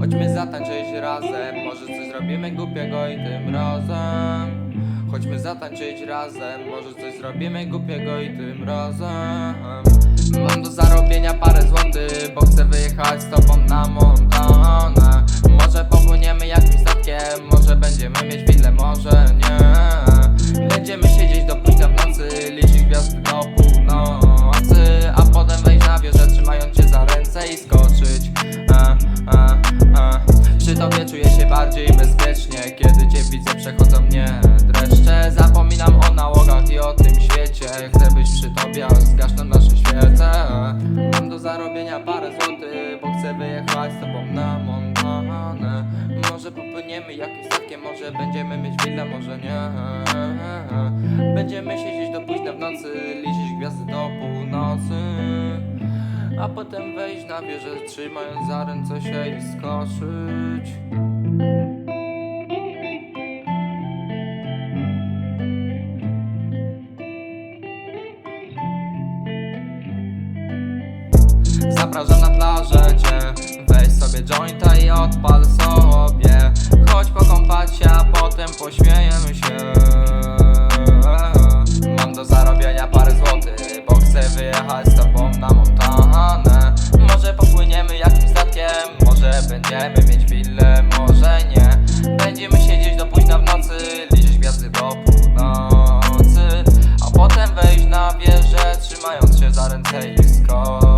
Chodźmy zatańczyć razem, może coś zrobimy głupiego i tym razem. Chodźmy zatańczyć razem, może coś zrobimy głupiego i tym razem. Mam do zarobienia parę złotych, bo chcę wyjechać z tobą na Montanę. Może popłyniemy jakimś statkiem, może będziemy mieć willę, może nie. Będziemy siedzieć do bardziej bezpiecznie Kiedy cię widzę przechodzą mnie dreszcze. Zapominam o nałogach i o tym świecie. Chcę być przy tobie, a zgasną nasze świece. Mam do zarobienia parę złotych Bo chcę wyjechać z tobą na Montanę. Może popłyniemy jakimś statkiem Może będziemy mieć willę, może nie. Będziemy siedzieć do późna w nocy Liczyć gwiazdy do północy. A potem wejść na wieżę, trzymając za ręce się i skoczyć Zapraszam na plażę cię. Weź sobie jointa i odpal sobie. Chodź pokąpać się, a potem pośmiejemy się. Mam do zarobienia parę złotych Bo chcę wyjechać z tobą na Montanę. Może popłyniemy jakimś statkiem Może będziemy mieć willę, może nie. Będziemy siedzieć do późna w nocy Liczyć gwiazdy do północy. A potem wejść na wieżę Trzymając się za ręce i skoczyć